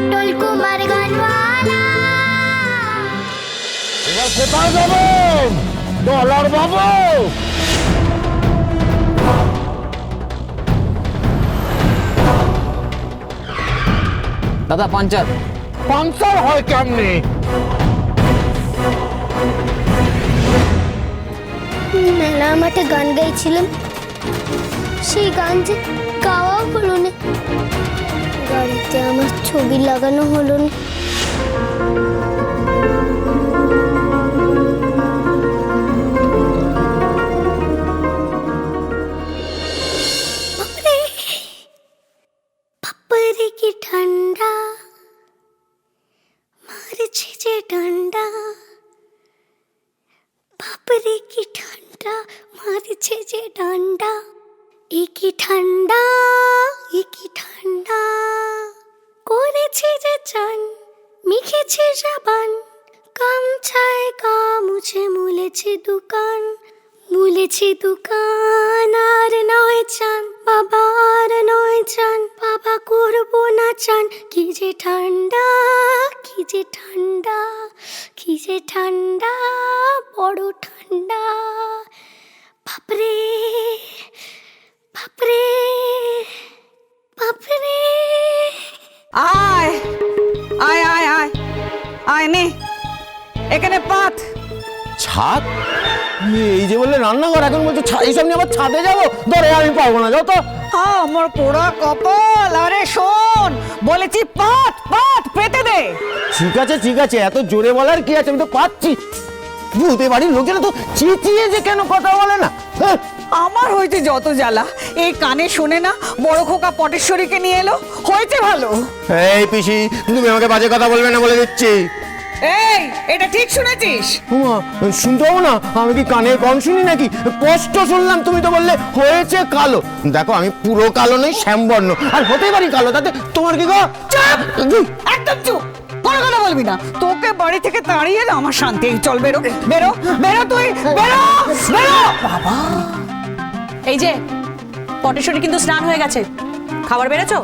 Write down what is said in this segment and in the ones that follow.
পটল কুমার গানওয়ালা। এবার কোথায় যাবেন ডলার বাবু দাদা পাঞ্চার। পাঞ্চার হয় কেমনে? মেলা মাঠে গান গাইছিলাম। সেই গান যে গাওয়া হলো না। গাড়িতে আমার ছবি লাগানো হলো না। কি ঠান্ডা। যে কি ঠান্ডা মারছে যে ডান্ডা এ কি ঠান্ডা এ কি ঠান্ডা। করেছে যে চান, মিখেছে সাবান গামছায় গা মুছে মুলেছে দোকান মুলেছে দোকান। আর নয় চান বাবা আর নয় চান, বাবা করব না চান। কি যে ঠান্ডা, কি যে ঠান্ডা, কি যে ঠান্ডা, বড় ঠান্ডা। এখানে পাত। ছাদ? এই যে বললে রান্নাঘর এখন বলছো ছা- এইসব নিয়ে আবার ছাদে যাব? ধরে আমি পারব না যাও তো। হ্যাঁ আমার পোড়া কপাল আরে শোন বলেছি পাত পাত পেতে দে। ঠিক আছে ঠিক আছে এত জোরে বলার কি আছে? আমি তো পাচ্ছি। ভূতে বাড়ির লোকেরা তো চেঁচিয়ে যে কেন কথা বলে না? হ্যাঁ? আমার হয়েছে যত জ্বালা এই কানে শোনে না বড় খোকা পটেশ্বরীকে নিয়ে এলো হয়েছে ভালো। এই পিসি তুমি আমাকে বাজে কথা বলবে না বলে দিচ্ছি। এই এটা ঠিক শুনেছিস? উমা শুনতে পাবো না আমি কি কানে কম শুনি নাকি? স্পষ্ট শুনলাম তুমি তো বললে হয়েছে কালো। দেখো আমি পুরো কালো নই শ্যামবর্ণ। আর হতেই পারি কালো তাতে তোমার কি গো? চুপ! একদম চুপ! কোনো কথা বলবি না। তোকে বাড়ি থেকে তাড়িয়ে না আমার শান্তি চল বেরো। বেরো বেরো তুই! বেরো! বেরো! বাবা! এই যে পটেশ্বরী কিন্তু স্নান হয়ে গেছে। খাবার বেড়েছো?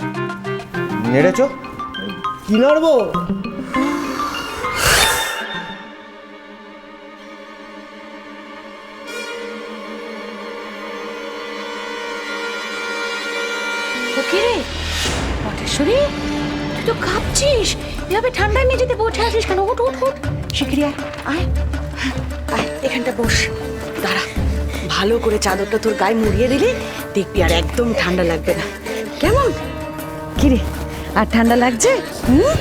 নেড়েছো? কি নাড়বো? পটেশ্বরী তুই তো কাঁপছিস। এভাবে ঠান্ডায় মেঝেতে বসে আছিস কেন? উঠ উঠ উঠ শিগগিরি আয় আয়। আয়, এখানটা বস। দাঁড়া। ভালো করে চাদরটা তোর গায়ে মুড়িয়ে দিলে, দেখবি আর একদম ঠান্ডা লাগবে না। কেমন? কিরে, আর ঠান্ডা লাগছে? হুম?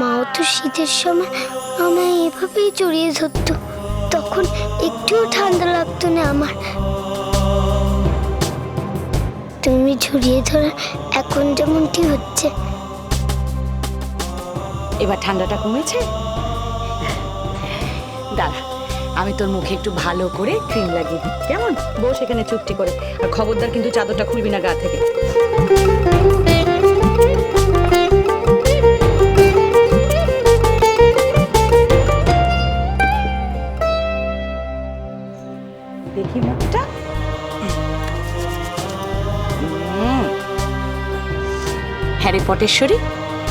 মাও তো শীতের সময় আমায় এভাবেই জড়িয়ে ধরতো। তখন একটুও ঠান্ডা লাগতো না আমার। তুমি জড়িয়ে ধরা, এখন যেমনটি হচ্ছে। এবার ঠান্ডাটা কমেছে? দাঁড়া, আমি তোর মুখে একটু ভালো করে ক্রিম লাগিয়ে দিই, কেমন? বস এখানে চুপটি করে, আর খবরদার কিন্তু চাদরটা খুলবি না গা থেকে। পটেশ্বরী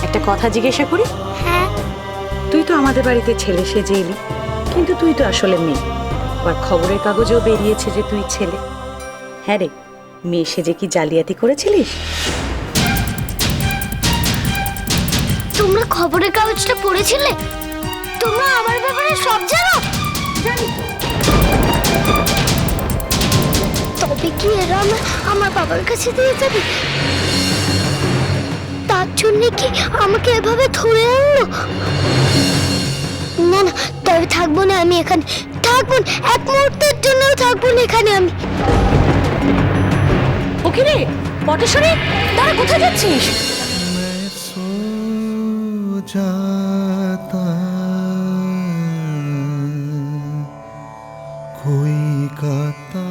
একটা কথা জিজ্ঞাসা করি? হ্যাঁ। তুই তো আমাদের বাড়িতে ছেলে সেজে এলি কিন্তু তুই তো আসলে মেয়ে। আবার খবরের কাগজেও বেরিয়েছে যে তুই ছেলে। হ্যাঁ রে মেয়ে সেজে কি জালিয়াতি করেছিলিস? তোমরা খবরের কাগজটা পড়েছিলে? তোমরা আমার ব্যাপারে সব জানো? তবে কি এরা আমার বাবার কাছে দিয়ে যাবে? জন্য কি আমাকে এভাবে ধরে আনলো না না তবে থাকবো না আমি এখানে থাকবো না, এক মুহূর্তের জন্য থাকবো না এখানে আমি ওকে রে পটেশ্বরী তারা কোথায় যাচ্ছিস जाता कोई गाता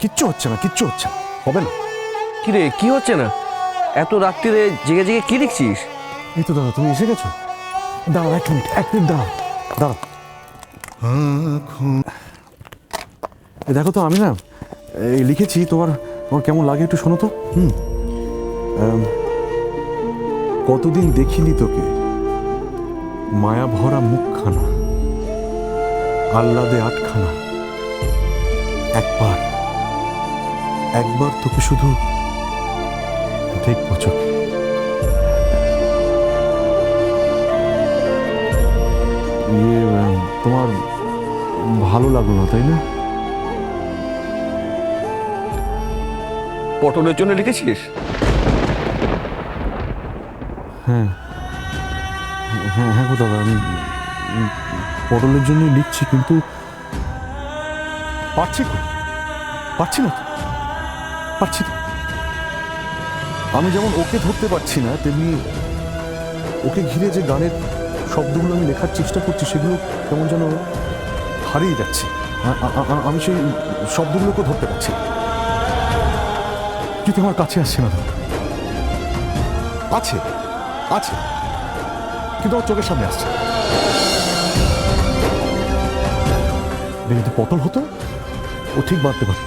কিচ্ছু হচ্ছে না কিচ্ছু হচ্ছে না হবে না কিরে কি হচ্ছে না এত রাত্রিরে জেগে জেগে কি দেখছিস? এই তো দাদা, তুমি এসে গেছো? দাঁড়াও এক মিনিট এক মিনিট দাঁড়াও দাঁড়াও। দেখো তো, আমি না, এই লিখেছি, তোমার তোমার কেমন লাগে একটু শোনো তো, হুম? কতদিন দেখিনি তোকে মায়া ভরা মুখখানা, আহ্লাদে আটখানা, একবার একবার তোকে শুধু দেখব চোখে ইয়ে তোমার ভালো লাগল না তাই না? পটলের জন্য লিখেছিস? হ্যাঁ। হ্যাঁ হ্যাঁ দাদা আমি পটলের জন্য লিখছি কিন্তু পারছি কই পারছি না পারছি না আমি যেমন ওকে ধরতে পারছি না, তেমনি ওকে ঘিরে যে গানের শব্দগুলো আমি লেখার চেষ্টা করছি, সেগুলো কেমন যেন হারিয়ে যাচ্ছে। আমি সেই শব্দগুলোকে ধরতে পারছি। কিন্তু আমার কাছে আসছে না। আছে আছে। কিন্তু আমার চোখের সামনে আসছে। পটল হতো, ও ঠিক বাঁধতে পারত।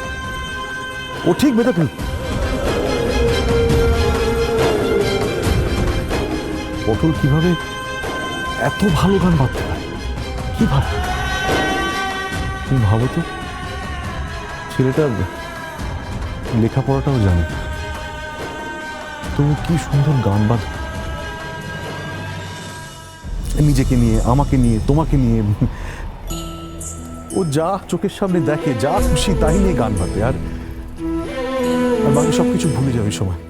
ও ঠিক বেঁধে ফেলত। পটল কীভাবে এত ভালো গান বাঁধতে পারে? কীভাবে তুমি ভাবো তো। ছেলেটা লেখাপড়াটাও জানে। তবু কি সুন্দর গান বাঁধে নিজেকে নিয়ে, আমাকে নিয়ে, তোমাকে নিয়ে। ও যা চোখের সামনে দেখে, যা খুশি তাই নিয়ে গান বাঁধে আর আর বাকি সব কিছু ভুলে যাবে সময়।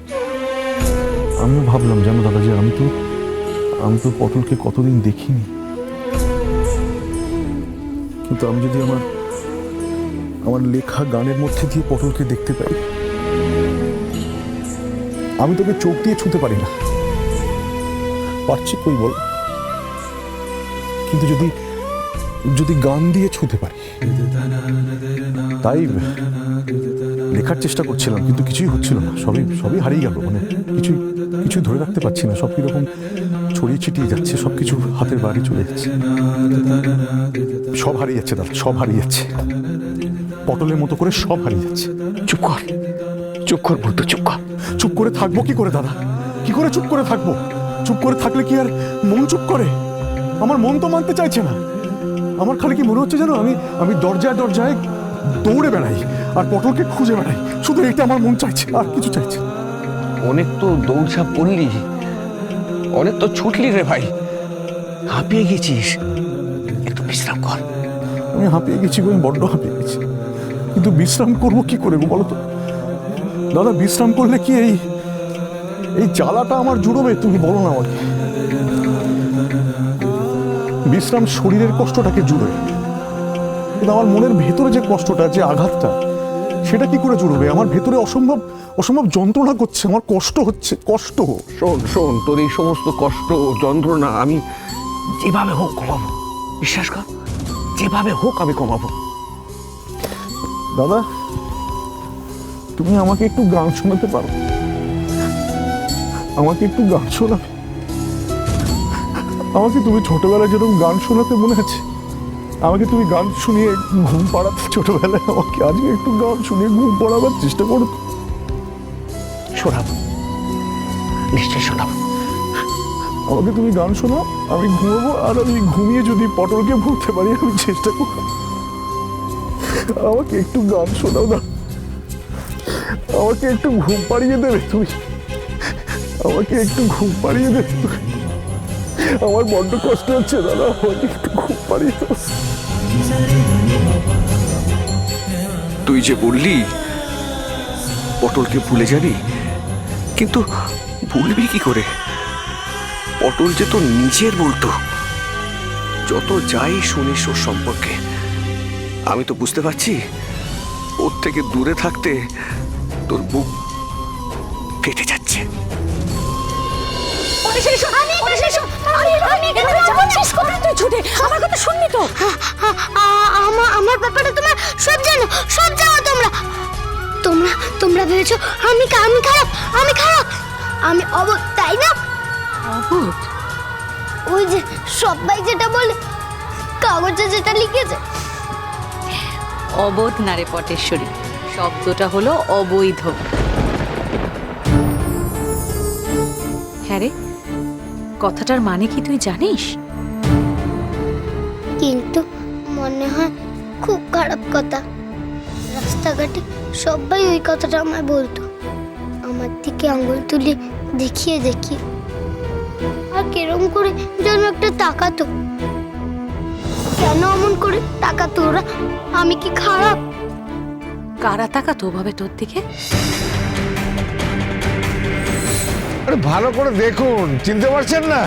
আমিও ভাবলাম, জানো দাদা যে, আমি তো আমি তো পটলকে কতদিন দেখিনি। কিন্তু আমি যদি আমার আমার লেখা গানের মধ্যে দিয়ে পটলকে দেখতে পাই, আমি তোকে চোখ দিয়ে ছুতে পারি না। পারছি কই বল? কিন্তু যদি যদি গান দিয়ে ছুতে পারি, তাই লেখার চেষ্টা করছিলাম, কিন্তু কিছুই হচ্ছিল না। সবই সবই হারিয়ে গেল মানে কিছুই কিছুই ধরে রাখতে পারছি না। সব কীরকম ছড়িয়ে ছিটিয়ে যাচ্ছে সব কিছু হাতের বাইরে চলে যাচ্ছে। সব হারিয়ে যাচ্ছে দাদা সব হারিয়ে যাচ্ছে পটলের মতো করে সব হারিয়ে যাচ্ছে। চুপ কর চুপ কর বলতো চুপ কর। চুপ করে থাকব কি করে দাদা? কি করে চুপ করে থাকব? চুপ করে থাকলে কি আর মন চুপ করে? আমার মন তো মানতে চাইছে না। আমার খালি কি মনে হচ্ছে জানো আমি আমি দরজায় দরজায় দৌড়ে বেড়াই আর পটলকে খুঁজে বেড়াই। শুধু এটা আমার মন চাইছে আর কিছু চাইছে অনেক তো দৌড়ঝাঁপ করলি। অনেক তো ছুটলি রে ভাই। হাঁপিয়ে গেছিস। একটু বিশ্রাম কর। আমি হাঁপিয়ে গেছি আমি বড্ড হাঁপিয়ে গেছি। কিন্তু বিশ্রাম করব কি করে গো বলো তো? দাদা, বিশ্রাম করলে কি এই এই জ্বালাটা আমার জুড়বে? তুমি বলো না আমাকে। বিশ্রাম শরীরের কষ্টটাকে জুড়বে কিন্তু আমার মনের ভেতরে যে কষ্টটা, যে আঘাতটা সেটা কি করে জুড়বে? আমার ভেতরে অসম্ভব অসম্ভব যন্ত্রণা করছে আমার কষ্ট হচ্ছে কষ্ট। শোন শোন তোর এই সমস্ত কষ্ট যন্ত্রণা আমি যেভাবে হোক কমাবো বিশ্বাস কর যেভাবে হোক আমি কমাবো। দাদা তুমি আমাকে একটু গান শোনাতে পারো? আমাকে একটু গান শোনাবে? আমাকে তুমি ছোটবেলায় যেরকম গান শোনাতে মনে আছে আমাকে তুমি গান শুনিয়ে ঘুম পাড়াতে ছোটবেলায় আমাকে আজকে একটু গান শুনিয়ে ঘুম পাড়াবার চেষ্টা করো। শোনাবো। নিশ্চয়ই শোনাবো। আমাকে তুমি গান শোনাও আমি ঘুমাবো আর আমি ঘুমিয়ে যদি পটলকে ভুলতে পারি আমি চেষ্টা করব। আমাকে একটু গান শোনাও না। আমাকে একটু ঘুম পাড়িয়ে দেবে তুমি। আমাকে একটু ঘুম পাড়িয়ে দেবে আমার বড্ড কষ্ট হচ্ছে দাদা আমাকে একটু ঘুম পাড়িয়ে দেবো যে বললি, পটলকে ভুলে যাবি কিন্তু ভুলবি কি করে? পটল যে তো নিজের বলতো। যত যাই শুনিস ওর সম্পর্কে, আমি তো বুঝতে পারছি, ওর থেকে দূরে থাকতে তোর বুক ফেটে যাচ্ছে। আমার কথা শুনবি তো? আমার আমার ব্যাপারে তোমার সব জানো সব জানো তোমরা। তোমরা তোমরা ভেবেছো আমি আমি খারাপ আমি খারাপ। আমি অবধ তাই না? অবোধ? ওই যে সবাই যেটা বলে কাগজে যেটা লিখেছে। অবোধ নারে পটেশ্বরী শব্দটা হলো অবৈধ। হ্যাঁ রে? কথাটার মানে কি তুই জানিস? কিন্তু মনে হয় খুব খারাপ কথা। রাস্তাঘাটে সবাই ওই কথাটা আমায় বলতো। আমার দিকে আঙুল তুলে দেখিয়ে দেখিয়ে আর কেরম করে যেন একটা তাকাতো। কেন অমন করে তাকাতো ওরা? আমি কি খারাপ? কারা তাকাতো ভাবে তোর দিকে? আরে ভালো করে দেখুন চিনতে পারছেন না?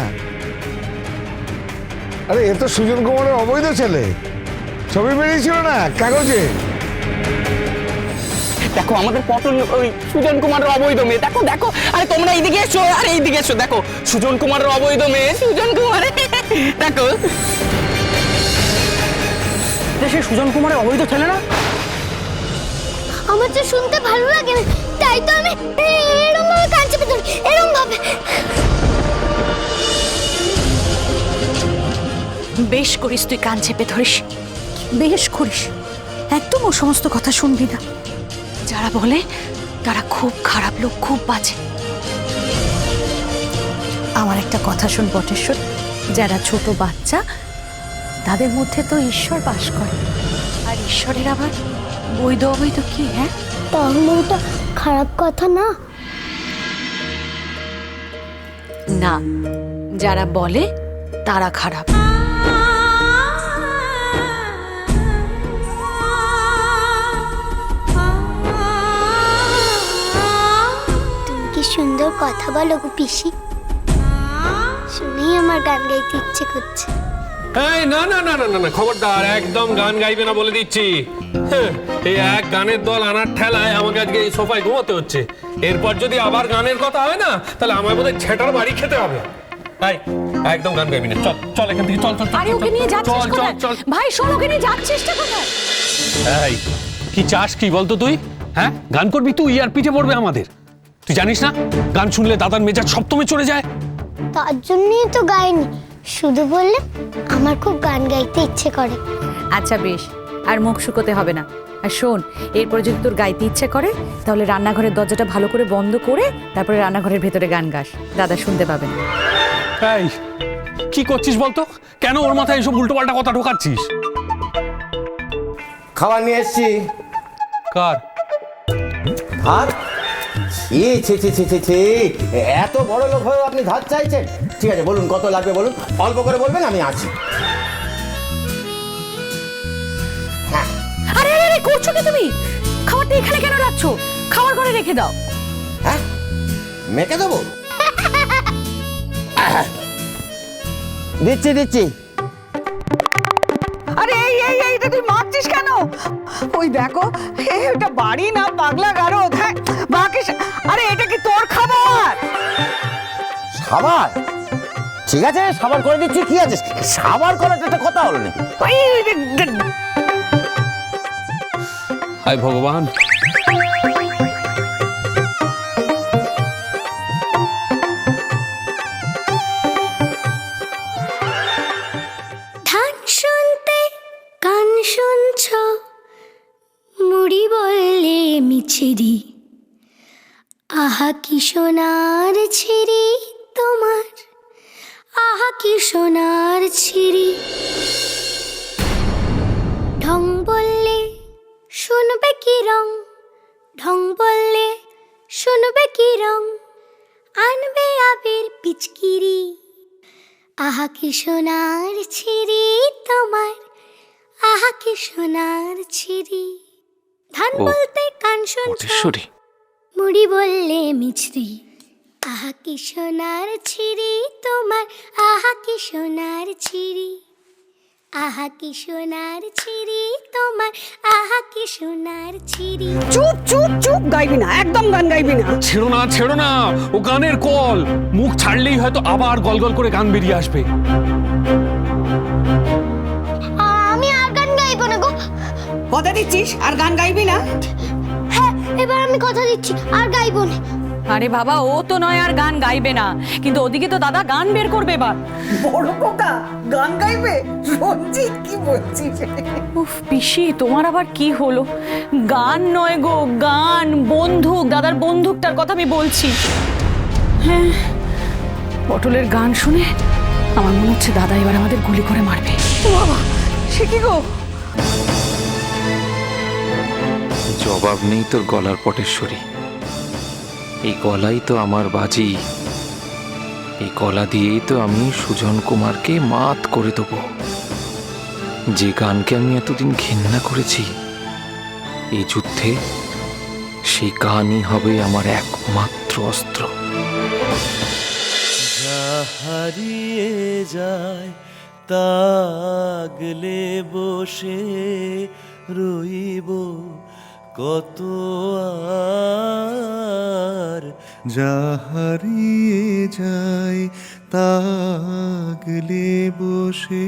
আরে এ তো সুজন কুমারের অবৈধ ছেলে। ছবি বেরিয়েছিল না কাগজে? দেখো আমাদের পটল ওই সুজন কুমারের অবৈধ মেয়ে। দেখো দেখো আরে তোমরা এইদিকে এসো আরে এইদিকে এসো দেখো সুজন কুমারের অবৈধ মেয়ে সুজন কুমার। দেখো। সে সুজন কুমারের অবৈধ ছেলে না? আমার যে শুনতে ভালো লাগে না তাই তো আমি ভিতরে এরম ভাবে। বেশ করিস তুই কান চেপে ধরিস। বেশ করিস। একদম ও সমস্ত কথা শুনবি না। যারা বলে তারা খুব খারাপ লোক খুব বাজে। আমার একটা কথা শুন বটেশ্বর যারা ছোট বাচ্চা তাদের মধ্যে তো ঈশ্বর বাস করে। আর ঈশ্বরের আবার বৈধ অবৈধ কি হ্যাঁ? তাহলে ওটা খারাপ কথা না। না। যারা বলে তারা খারাপ। তুমি কি সুন্দর কথা বলো গো পিসি? শুনেই আমার গান গাইতে ইচ্ছে করছে। এই না না না না না না খবরদার একদম গান গাইবে না বলে দিচ্ছি। এই এক গানের দল আনার ঠেলায় আমাকে আজকে এই সোফায় ঘুমাতে হচ্ছে। এরপর যদি আবার গানের কথা হয় না তাহলে বোধহয় ছেটার বাড়ি খেতে হবে। তাই একদম গান গাইবি না। চল চল এখান থেকে চল চল আরে ওকে নিয়ে যাচ্ছিস চল চল ভাই শোন ওকে নিয়ে যাচ্ছিস কোথায়? এই কি চাস কি বলতো তুই? হ্যাঁ গান করবি তুই আর পিঠে পড়বে আমাদের। তুই জানিস না গান শুনলে দাদার মেজাজ সপ্তমে চলে যায়। তার জন্যই তো গাইনি। শুধু বললে আমার খুব গান গাইতে ইচ্ছে করে। আচ্ছা বেশ। আর মুখ শুকোতে হবে না। আর শোন এরপরে যদি তোর গাইতে ইচ্ছে করে তাহলে রান্নাঘরের দরজাটা ভালো করে বন্ধ করে তারপরে রান্নাঘরের ভেতরে গান গাস। দাদা শুনতে পাবেন এই কি করছিস বলতো? কেন ওর মাথায় এসব উল্টোপাল্টা কথা ঢোকাচ্ছিস? খাবার নিয়ে এসছি। কার? ভাত? ছি ছি ছি ছি ছি ছি। এত বড় লোক হয়েও আপনি ভাত চাইছেন? ঠিক আছে বলুন কত লাগবে বলুন? অল্প করে বলবেন আমি আছি। করছ কি তুমি? খাবারটা এখানে কেন রাখছো? খাবার ঘরে রেখে দাও। হ্যাঁ? মেখে দেবো? দিচ্ছি দিচ্ছি। আরে এই এই এই তুই মারছিস কেন? ওই দেখো এই এটা বাড়ি না পাগলা গারো হ্যাঁ বাকি আরে এটা কি তোর খাবার? সাবার ঠিক আছে সাবার করে দিচ্ছি কি আছে? সাবার করাটা একটা কথা হলো নাকি? হায় ভগবান। মুড়ি বললে মিছিরি। আহা কি সোনার ছিরি তোমার, আহা কি সোনার ছিরি। ঢং বললে শুনবে কি রং? ঢং বললে শুনবে কি রং? আনবে আবির পিচকিরি। আহা কি সোনার ছিরি তোমার? আহা কি সোনার ছিরি? ধান ও, বলতে কান শুনছ? মুড়ি বললে মিছরি। আহা কি সোনার ছিরি তোমার? আহা কি সোনার ছিরি? আহা কি সোনার ছিরি তোমার আহা কি সোনার ছিরি। চুপ চুপ চুপ গাইবি না একদম গান গাইবি না। ছেড়ো না ছেড়ো না ও গানের কল। মুখ ছাড়লেই হয়তো আবার গলগল করে গান বেরিয়ে আসবে। আমি আর গান গাইবো না গো। কথা দিচ্ছিস? আর গান গাইবি না? হ্যাঁ এবার আমি কথা দিচ্ছি আর গাইবো না। আরে বাবা ও তো নয় আর গান গাইবে না। কিন্তু ওদিকে তো দাদা গান বের করবে এবার। বড় পোকা গান গাইবে? রঞ্জিত কি বলছিস? উফ পিসি তোমার আবার কি হলো? গান নয় গো গান বন্দুক। দাদার বন্দুকটার কথা আমি বলছি। হ্যাঁ পটলের গান শুনে আমার মনে হচ্ছে দাদা এবার আমাদের গুলি করে মারবে। বাবা সে কি গো? জবাব নেই তোর গলার পটেশ্বরী। এই গলাই তো আমার বাজি। এই কলা দিয়েই তো আমি সুজন কুমারকে মাত করে দেবো। যে গানকে আমি এতদিন ঘেন্না করেছি, এই যুদ্ধে সেই গানই হবে আমার একমাত্র অস্ত্র। হারিয়ে যায়, তাগলে বসে রইব কত আর যা হারিয়ে যায় তাগলে বসে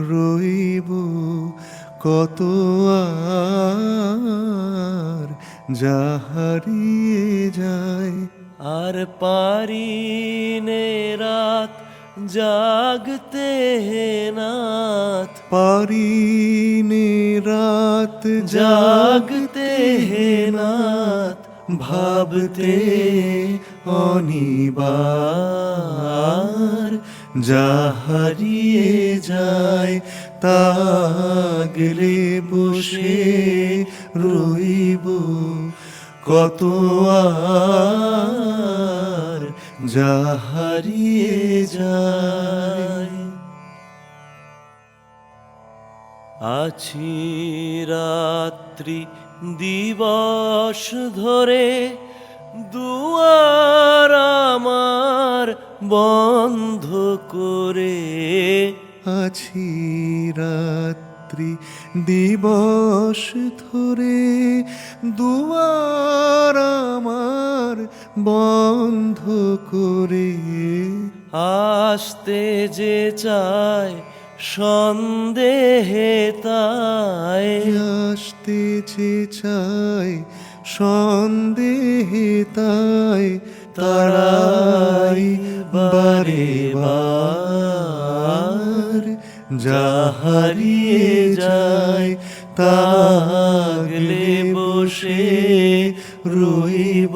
রইব কত আর যা হারিয়ে যায় আর পারি নে রাত জাগতে নাথ। পারি নে রাত জাগতে নাথ ভাবতে অনিবার। যা হারিয়ে যায় তাগলে বসে রইব। কত আর যা হারিয়ে যায় আছি রাত্রি দিবস ধরে দুয়ার আমার বন্ধ করে। আছি রাত্রি দিবস ধরে দুয়ার আমার বন্ধ করে আসতে যে চায় সন্দেহে তাই। আসতে যে চায় সন্দেহে তাই তারাই বারে বার যা হারিয়ে যায় তাগলে বসে রইব।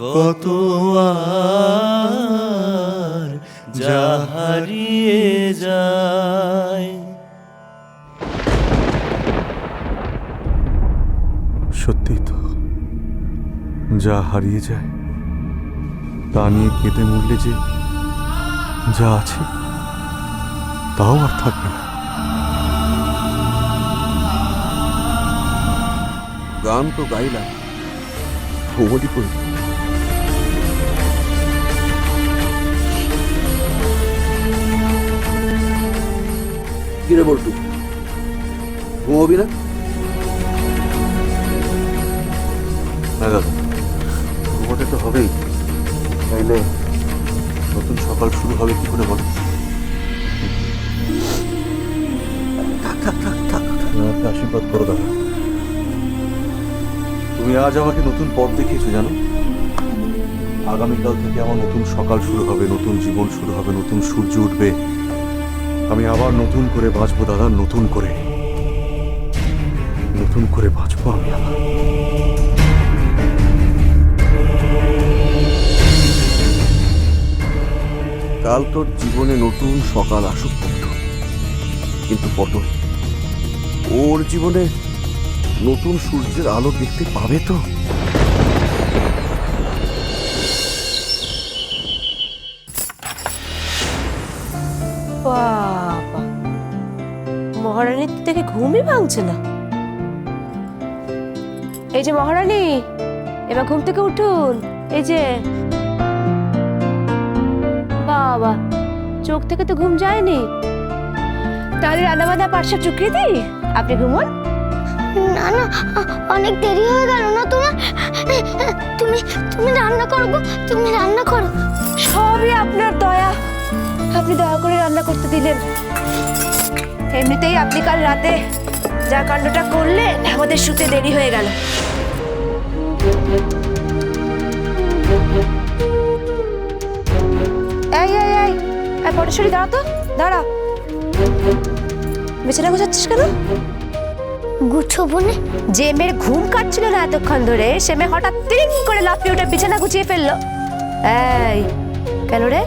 কত আর যা হারিয়ে যায় সত্যি তো, যা হারিয়ে যায়, তা নিয়ে কেঁদে মরলে যে যা আছে। তাও আর থাকবে না। গান তো গাইলাম ভৌগোলিক কিরে বলটু ঘুমাবি না? না দাদা ঘুমোতে তো হবেই। তাইলে নতুন সকাল শুরু হবে কি করে বলো? আমাকে আশীর্বাদ করো দাদা। তুমি আজ আমাকে নতুন পথ দেখিয়েছো, জানো? আগামীকাল থেকে আমার নতুন সকাল শুরু হবে, নতুন জীবন শুরু হবে, নতুন সূর্য উঠবে। আমি আবার নতুন করে বাঁচবো দাদা, নতুন করে। নতুন করে বাঁচবো আমি আবার। কাল তোর জীবনে নতুন সকাল আসুক কিন্তু পটল ওর জীবনে নতুন সূর্যের আলো দেখতে পাবে তো? বাবা মহারানীর তো দেখে ঘুমই ভাঙছে না। এই যে মহারানী, এবার ঘুম থেকে উঠুন, এই যে। বাবা, চোখ থেকে তো ঘুম যায়নি। তাহলে রান্না বান্না পার্শ্ব চুকিয়ে দিই? আপনি ঘুমুন। না না অনেক দেরি হয়ে গেল না তোমার? তুমি তুমি রান্না করো গো, তুমি রান্না করো। সবই আপনার দয়া। আপনি দয়া করে রান্না করতে দিলেন। এমনিতেই আপনি কাল রাতে যা কাণ্ডটা করলেন আমাদের শুতে দেরি হয়ে গেল। এই এই এই পটেশ্বরী দাঁড়া তো দাঁড়া বিছানা গোছাচ্ছিস কেন? গুছোবো না যে মেয়ের ঘুম কাটছিল না এতক্ষণ ধরে। সে মেয়ে হঠাৎ তিরিং করে লাফিয়ে উঠে বিছানা গুছিয়ে ফেলল। এই কেন রে?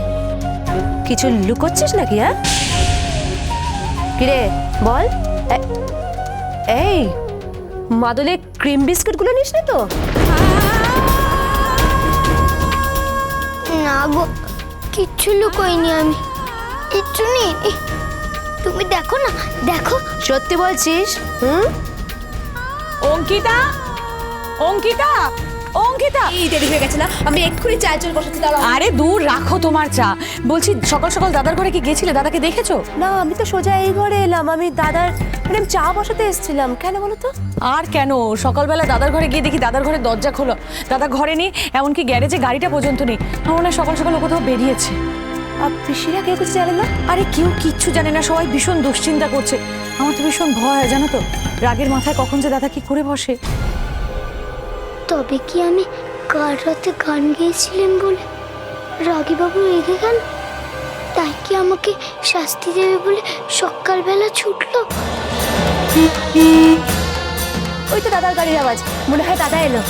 কিছু লুকোচ্ছিস নাকি হ্যাঁ? কিরে বল। এই মাদলে ক্রিম বিস্কুটগুলো নিস না তো? না গো কিচ্ছু লুকোইনি আমি। কিচ্ছু নেই তুমি দেখো না দেখো। সত্যি বলছিস? হুম? অঙ্কিতা? অঙ্কিতা? অঙ্কিতা? এই দেরি হয়ে গেছে না আমি এক্ষুনি চাল চল বসাতে দাঁড়াও। আরে দূর রাখো তোমার চা। বলছি সকাল সকাল দাদার ঘরে কি গেছিলে? দাদাকে দেখেছ? না আমি তো সোজা এই ঘরে এলাম। আমি দাদার মানে চা বসাতে এসেছিলাম। কেন বলো তো? আর কেন? সকালবেলা দাদার ঘরে গিয়ে দেখি দাদার ঘরে দরজা খোলো। দাদা ঘরে নেই এমনকি গ্যারেজে গাড়িটা পর্যন্ত নেই। আমার সকাল সকাল ও কোথাও বেরিয়েছে। পিসিরা কেউ কিছু জানে না? আরে কেউ কিচ্ছু জানে না সবাই ভীষণ দুশ্চিন্তা করছে। আমার তো ভীষণ ভয় হয় জানো তো? রাগের মাথায় কখন যে দাদা কি করে বসে। তবে কি আমি কার রাতে গান গেয়েছিলাম বলে রাগীবাবু রেগে গেল? তাই কি আমাকে শাস্তি দেবে বলে সকালবেলা ছুটলো? ওই তো দাদার গাড়ির আওয়াজ। মনে হয় দাদা এলো।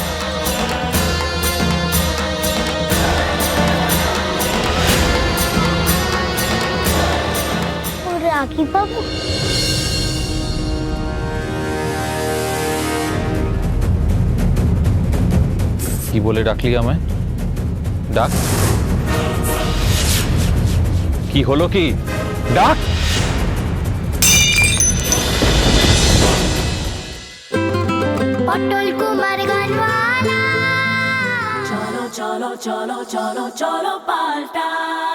ও রাগীবাবু কি বলে ডাকলি আমায় ডাক কি হলো কি ডাক পটল Kumar Gaanwala cholo, cholo, cholo, cholo, cholo, paltai.